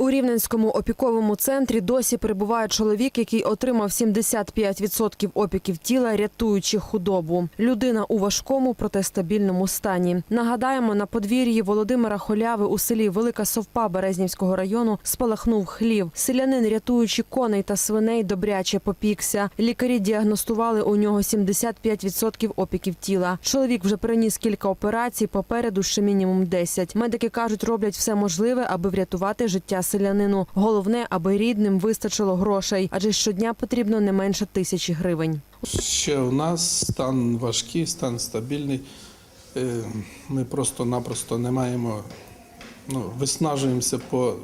У Рівненському опіковому центрі досі перебуває чоловік, який отримав 75% опіків тіла, рятуючи худобу. Людина у важкому, проте стабільному стані. Нагадаємо, на подвір'ї Володимира Холяви у селі Велика Совпа Березнівського району спалахнув хлів. Селянин, рятуючи коней та свиней, добряче попікся. Лікарі діагностували у нього 75% опіків тіла. Чоловік вже переніс кілька операцій, попереду ще мінімум 10. Медики кажуть, роблять все можливе, аби врятувати життя селянину. Головне, аби рідним вистачило грошей, адже щодня потрібно не менше тисячі гривень. Ще у нас стан важкий, стан стабільний. Е, Ми просто-напросто не маємо, ну, виснажуємося по,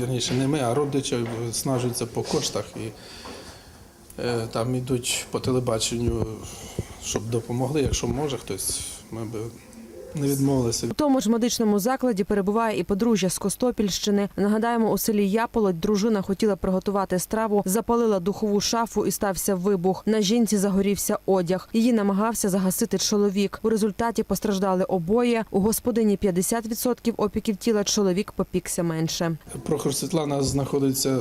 вірніше, не ми, а родичі виснажуються по коштах і е, там йдуть по телебаченню, щоб допомогли, якщо може хтось, ми б не відмовилися. У тому ж медичному закладі перебуває і подружжя з Костопільщини. Нагадаємо, у селі Яполоть дружина хотіла приготувати страву, запалила духову шафу і стався вибух. На жінці загорівся одяг. Її намагався загасити чоловік. У результаті постраждали обоє. У господині 50% опіків тіла. Чоловік попікся менше. Прохор Світлана знаходиться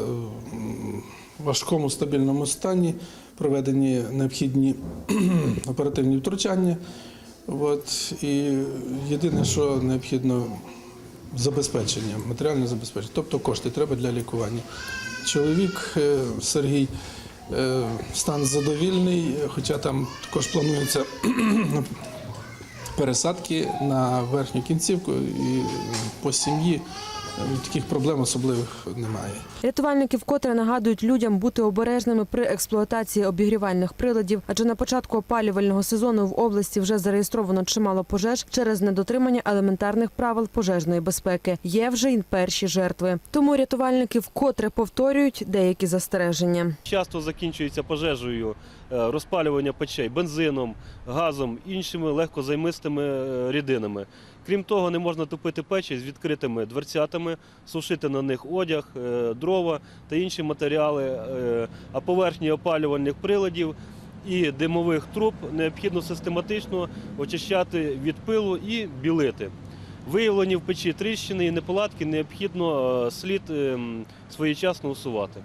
в важкому стабільному стані, проведені необхідні оперативні втручання. От, і єдине, що необхідно забезпечення, матеріальне забезпечення, тобто кошти треба для лікування. Чоловік е, Сергій е, стан задовільний, хоча там також планується пересадки на верхню кінцівку і по сім'ї таких проблем особливих немає. Рятувальники вкотре нагадують людям бути обережними при експлуатації обігрівальних приладів, адже на початку опалювального сезону в області вже зареєстровано чимало пожеж через недотримання елементарних правил пожежної безпеки. Є вже й перші жертви. Тому рятувальники вкотре повторюють деякі застереження. Часто закінчується пожежею е, розпалювання печей бензином, газом, іншими легкозаймистими е, рідинами. Крім того, не можна топити печі з відкритими дверцятами, сушити на них одяг, е, дрова та інші матеріали, е, а поверхні опалювальних приладів і димових труб необхідно систематично очищати від пилу і білити. Виявлені в печі тріщини і неполадки необхідно е, слід ем, своєчасно усувати.